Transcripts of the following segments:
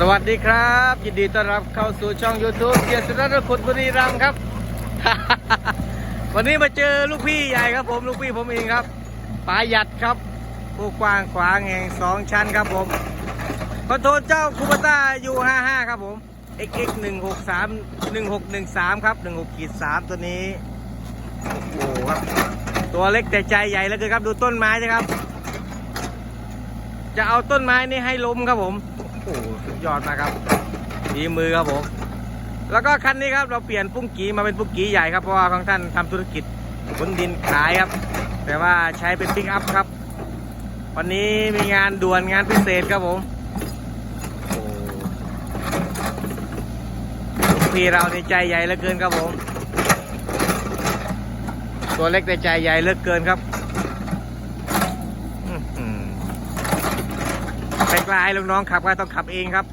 สวัสดีครับ ยินดีต้อนรับเข้าสู่ช่อง YouTube เกียรติสุรัตน์ขุดบุรีรัมย์ครับ วันนี้มาเจอลูกพี่ใหญ่ครับผมลูกพี่ผมเองครับปายัดครับผู้กว้างขวางแห่งสองชั้นครับผมคอนโทรลเจ้าคูปต้ายู55ครับผม XX 163 1613ครับ16ขีด3ตัวนี้โอ้โหครับ ตัวเล็กแต่ใจใหญ่แล้วเกินครับดูต้นไม้นะครับ จะเอาต้นไม้นี่ให้ล้มครับผม โอ้สุดยอดมากครับดีมือครับผม แล้วก็คันนี้ครับเราเปลี่ยนปุ้งกีมาเป็นปุ้งกีใหญ่ครับเพราะว่าของท่านทำธุรกิจขนดินขายครับ แต่ว่าใช้เป็นปิกอัพครับ วันนี้มีงานด่วนงานพิเศษครับผมพี่เราในใจใหญ่เหลือเกินครับผม ตัวเล็กแต่ใจใหญ่เหลือเกินครับอื้อหือ ไม่ กลาให้ลูกน้องขับก็ต้องขับเองครับ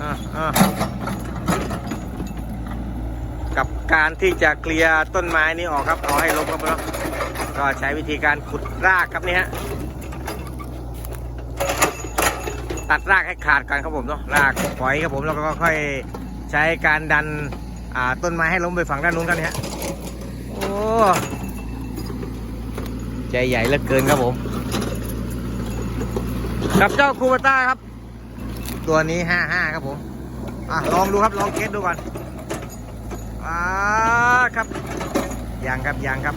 อะอะกับการที่จะเคลียร์ต้นไม้นี้ออกครับเอาให้ลบครับเนาะก็ใช้วิธีการขุดรากครับนี่ฮะตัดรากให้ขาดกันครับผมเนาะรากปล่อยครับผมแล้วก็ค่อยใช้การดันต้นไม้ให้ล้มไปฝั่งด้านนู้นกันนี่ฮะโอ้ ใจใหญ่เหลือเกินครับผม กับเจ้าคูปต้าครับ ตัวนี้ห้าห้าครับผม อะลองดูครับลองเก็ตดูก่อนอ่าครับยังครับยังครับ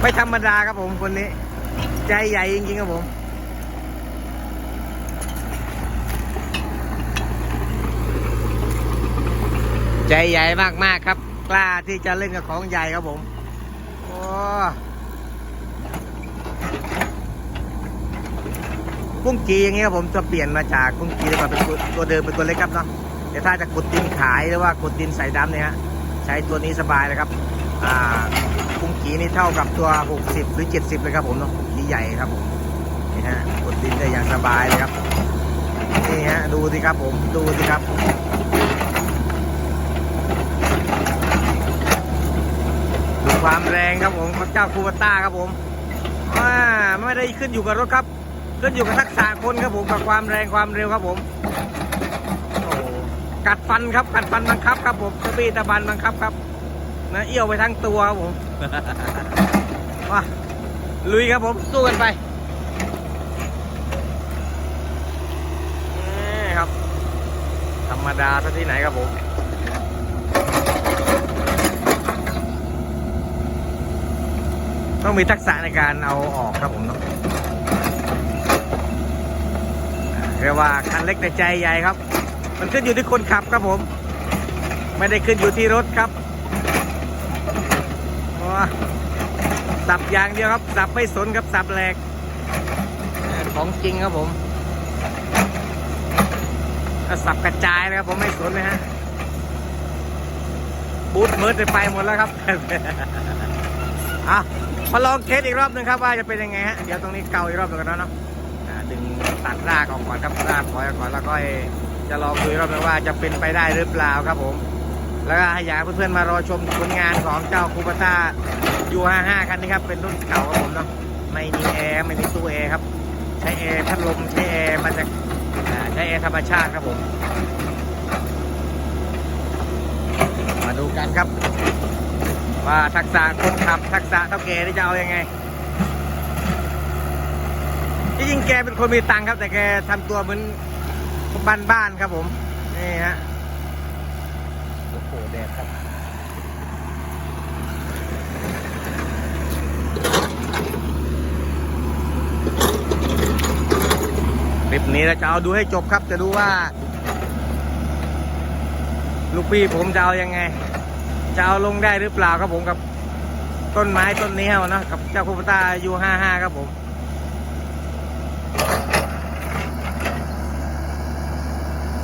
ไม่ธรรมดาครับผมคนนี้ ใจใหญ่จริงๆครับผมใจใหญ่มากๆครับ กล้าที่จะเล่นกับของใหญ่ครับผม โอ้กุ้งกีอย่างเงี้ยครับผมจะเปลี่ยนมาจากกุ้งกีมาเป็นตัวเดิมเป็นตัวเล็กครับเนาะแต่ถ้าจะขุดดินขายหรือว่าขุดดินใส่ดำเนี่ยฮะใช้ตัวนี้สบายเลยครับ อ่ากุ้งกีนี่เท่ากับตัว 60 หรือ 70 เลยครับผมเนาะกีใหญ่ครับผมนี่ฮะขุดดินได้อย่างสบายเลยครับนี่ฮะดูสิครับผมดูสิครับ ความแรงครับผมของเจ้าคูปต้าครับผมว่าไม่ได้ขึ้นอยู่กับรถครับ ขึ้นอยู่กับทักษะคนครับผมกับความแรงความเร็วครับผมกัดฟันครับกัดฟันบังคับครับผมตะบีตะบันบังคับครับนะเอี้ยวไปทั้งตัวครับผมมาลุยครับผมสู้กันไปนี่ครับ ธรรมดาซะที่ไหนครับผม ต้องมีทักษะในการเอาออกครับผมเนาะเรียกว่าคันเล็กแต่ใจใหญ่ครับ มันขึ้นอยู่ที่คนขับครับผม ไม่ได้ขึ้นอยู่ที่รถครับว้าสับอย่างเดียวครับ สับไม่สนครับสับแหลก ของจริงครับผมสับกระจายเลยครับผมไม่สนเลยฮะบูทเมิร์ดไปหมดแล้วครับ อะมาลองเทสอีกรอบหนึ่งครับว่าจะเป็นยังไงฮะเดี๋ยวตรงนี้เกาอีกรอบหนึ่งกันแล้วเนาะดึงตัดรากออกก่อนครับรากปล่อยออกก่อนแล้วก็จะลองดูรอบหนึงว่าจะเป็นไปได้หรือเปล่าครับผม แล้วก็ให้อยากเพื่อนๆมารอชมผลงานของเจ้าคูปต้ายู55คันนี้ครับเป็นรุ่นเก่าครับผมเนาะไม่มีแอร์ไม่มีตู้แอร์ครับ ใช้แอร์พัดลมใช้แอร์มาจากใช้แอร์ธรรมชาติครับผม มาดูกันครับ ว่าทักษะคนขับทักษะเท่าแกนี่จะเอาอยัางไงที่จริงแกเป็นคนมีตังค์ครับ แต่แกทำตัวเหมือนบ้านๆครับผมนี่ฮะโอ้โหแดดครับคลิปนี้เราจะเอาดูให้จบครับ จะดูว่า ลูกพี่ผมจะเอายังไง จะเอาลงได้หรือเปล่าครับผมกับต้นไม้ต้นนี้เอานะกับเจ้าคูปต้ายูห้าห้าครับผม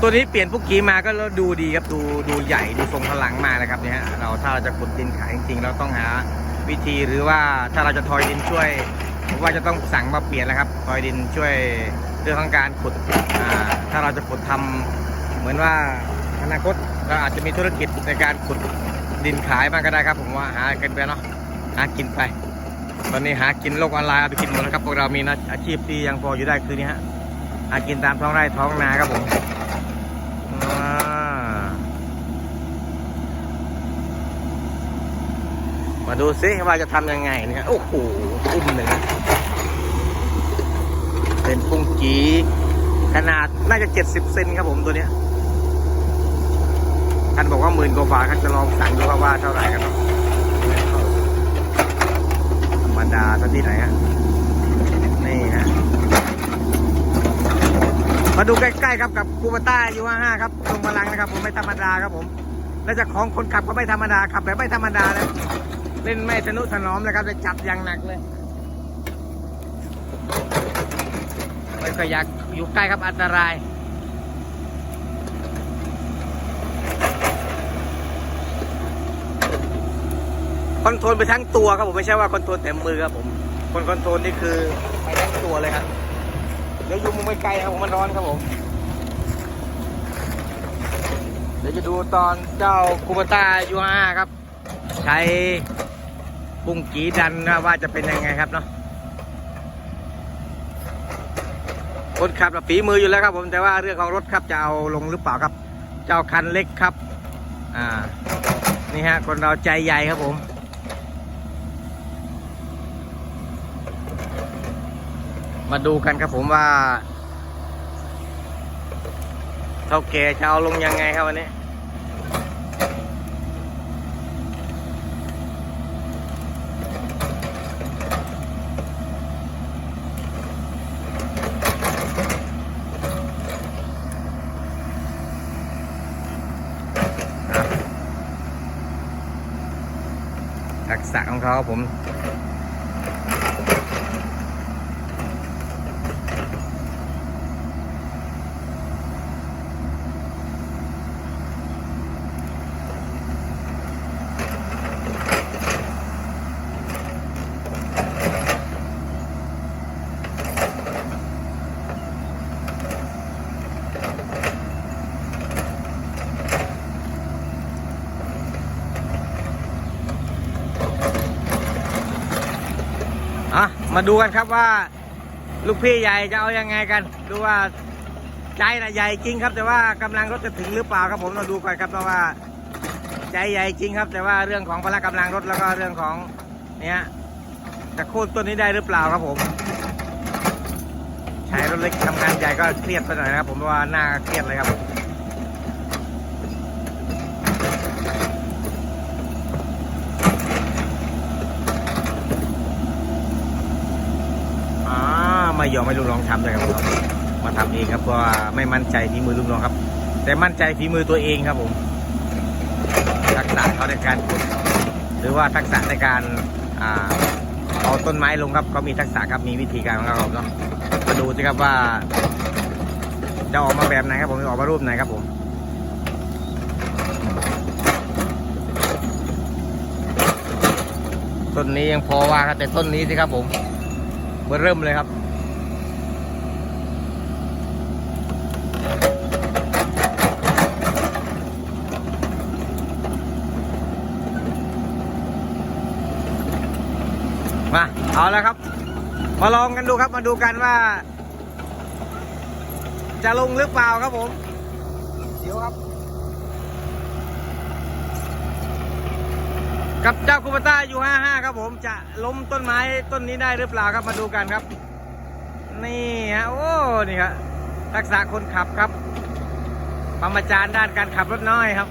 ตัวนี้เปลี่ยนพวกกี้มาก็ดูดีครับดูดูใหญ่ดูทรงพลังมากนะครับเนี่ยฮะเราถ้าเราจะขุดดินขายจริงๆ เราต้องหาวิธีหรือว่าถ้าเราจะทอยดินช่วยผมว่าจะต้องสั่งมาเปลี่ยนแล้วครับทอยดินช่วยเรื่องของการขุดถ้าเราจะขุดทำเหมือนว่าอนาคตเราอาจจะมีธุรกิจในการขุด ดินขายบ้างก็ได้ครับ ผมว่าหากันไปเนาะหากินไป ตอนนี้หากินโลกออนไลน์เอาไปกินหมดแล้วครับพวกเรามีนะอาชีพที่ยังพออยู่ได้คือนี้ฮะหากินตามท้องไร่ท้องนาครับผมมาดูซิว่าจะทำยังไงเนี่ยโอ้โหอุ้มเลยนะเป็นกุ้งกีขนาดน่าจะ 70 เซนครับผมตัวเนี้ย ท่านบอกว่าหมื่นกว่าบาทท่านจะลองสั่งดูว่าว่าเท่าไหร่กันเนาะธรรมดาซะที่ไหนฮะนี่ฮะมาดูใกล้ๆครับกับคูปต้ายูห้าครับตรงพลังนะครับ ผมไม่ธรรมดาครับผม และจากของคนขับก็ไม่ธรรมดาขับแบบไม่ธรรมดาเลยเล่นไม่ทนุถนอมเลยครับจะจับอย่างหนักเลยไม่ค่อยอยากอยู่ใกล้ครับอันตราย อนโทรลไปทั้งตัวครับผมไม่ใช่ว่าคอนโทรลแต่มือครับผม คนคอนโทรลนี่คือไปทั้งตัวเลยครับเดี๋ยวอยู่มุมไกลครับผมมันร้อนครับผมเดี๋ยวจะดูตอนเจ้าคูปต้ายูห้าครับ ใช้ปุ้งกีดันนะว่าจะเป็นยังไงครับเนาะคนขับน่ะฝีมืออยู่แล้วครับผมแต่ว่าเรื่องของรถครับจะเอาลงหรือเปล่าครับ เจ้าคันเล็กครับ อ่า นี่ฮะ คนเราใจใหญ่ครับผม มาดูกันครับผมว่าเท่าแก่จะเอาลงยังไงครับวันนี้ทักษะของเขาครับผม อะ มาดูกันครับว่า ลูกพี่ใหญ่จะเอายังไงกัน ดูว่าใจนะใหญ่จริงครับ แต่ว่ากำลังรถจะถึงหรือเปล่าครับผมเราดูก่อนครับเพราะว่าใจใหญ่จริงครับ แต่ว่าเรื่องของพละกำลังรถแล้วก็เรื่องของเนี้ยจะโค่นต้นนี้ได้หรือเปล่าครับผมใช้รถเล็กทำงานใหญ่ก็เครียดไปหน่อยนะครับผมว่าหน้าเครียดเลยครับ อ่า ไม่ยอมให้ลูกน้องทำเลยครับผมมาทำเองครับเพราะว่าไม่มั่นใจฝีมือลูกน้องครับ แต่มั่นใจฝีมือตัวเองครับผม ทักษะเขาในการขุดหรือว่าทักษะในการอเอาต้นไม้ลงครับเขามีทักษะครับมีวิธีการของเขาครับเนาะมาดูสิครับว่า จะออกมาแบบไหนครับผมจะออกมารูปไหนครับผมต้นนี้ยังพอว่าครับแต่ต้นนี้สิครับผมเบอร์เริ่มเลยครับ มา เอาแล้วครับ มาลองกันดูครับมาดูกันว่า จะลงหรือเปล่าครับผมเดี๋ยวครับ กับเจ้าคูปต้าอยู่55ครับผมจะล้มต้นไม้ต้นนี้ได้หรือเปล่าครับมาดูกันครับ นี่ฮะโอ้นี่ครับทักษะคนขับครับปรมาจารย์ด้านการขับรถน้อยครับ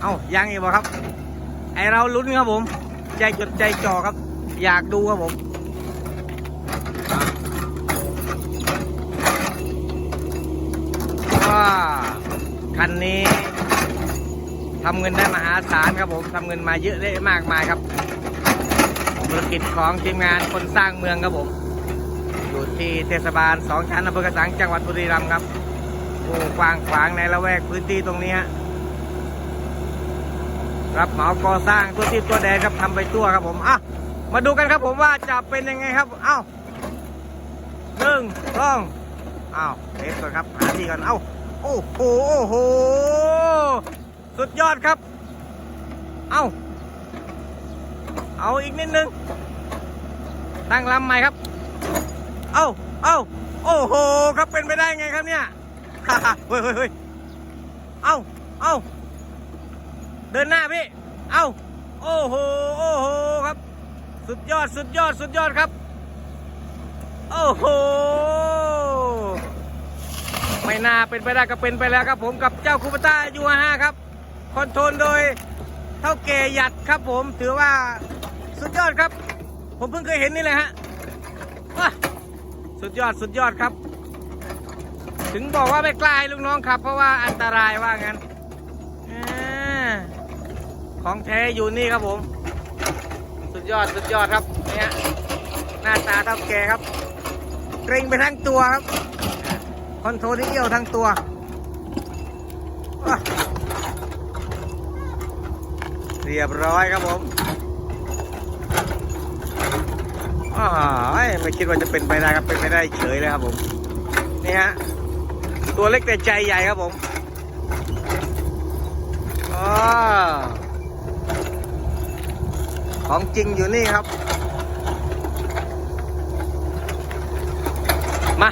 เอ้ายังอีกบ่ครับ ไอเราลุ้นครับผม ใจจดใจจ่อครับ อยากดูครับผมว้าคันนี้ทำเงินได้มหาศาลครับผมทำเงินมาเยอะได้มากมายครับธุรกิจของทีมงานคนสร้างเมืองครับผม อยู่ที่เทศบาลสองชั้นอำเภอกระสังจังหวัดบุรีรัมย์ครับโอ้กว้างขวางในละแวกพื้นที่ตรงนี้รับเหมาก่อสร้างตัวที่ตัวแดนครับทำไปตัวครับผมอะ มาดูกันครับผมว่าจะเป็นยังไงครับ เอ้าหนึ่งสองเอ้าเทสก่อนครับ หาที่ก่อนเอ้า โอ้โห โอ้โห สุดยอดครับ เอ้า เอาอีกนิดนึง ตั้งลำใหม่ครับ เอ้า เอ้า โอ้โห ครับเป็นไปได้ไงครับเนี่ยเฮ้ยเฮ้ยเฮ้ยเอ้า เอ้า เดินหน้าพี่ เอ้า โอ้โห โอ้โห สุดยอดสุดยอดสุดยอดครับ โอ้โห ไม่น่าเป็นไปได้ก็เป็นไปแล้วครับผมกับเจ้าคูปต้ายูห้าครับ คอนโทรลโดยเท่าเกยัดครับผมถือว่าสุดยอดครับ ผมเพิ่งเคยเห็นนี่เลยฮะสุดยอดสุดยอดครับ ถึงบอกว่าไม่กล้าให้ลูกน้องขับ เพราะว่าอันตรายว่างั้น ของแท้อยู่นี่ครับผม สุดยอดสุดยอดครับเนี่ยหน้าตาเท่าแกครับ เกรงไปทั้งตัวครับ คอนโทรลที่เอี้ยวทั้งตัวเรียบร้อยครับผมอ้าวไม่คิดว่าจะเป็นไปได้ครับ เป็นไปได้เฉยเลยครับผม นี่ฮะ ตัวเล็กแต่ใจใหญ่ครับผมอ๋อ ของจริงอยู่นี่ครับ มา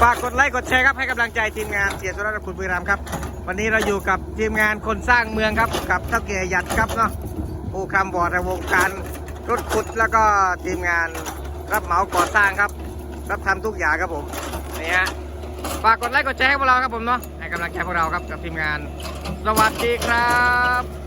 ฝากกดไลค์กดแชร์ครับให้กำลังใจทีมงานเสียสุรัตน์คุณบุรีรัมครับ วันนี้เราอยู่กับทีมงานคนสร้างเมืองครับกับเท่าแก่หยัดครับเนาะผู้คำบอดในวงการรถขุดแล้วก็ทีมงานรับเหมาก่อสร้างครับ รับทำทุกอย่างครับผมนี่ฮะฝากกดไลค์กดแชร์ให้พวกเราครับผมเนาะให้กำลังใจพวกเราครับกับทีมงาน สวัสดีครับ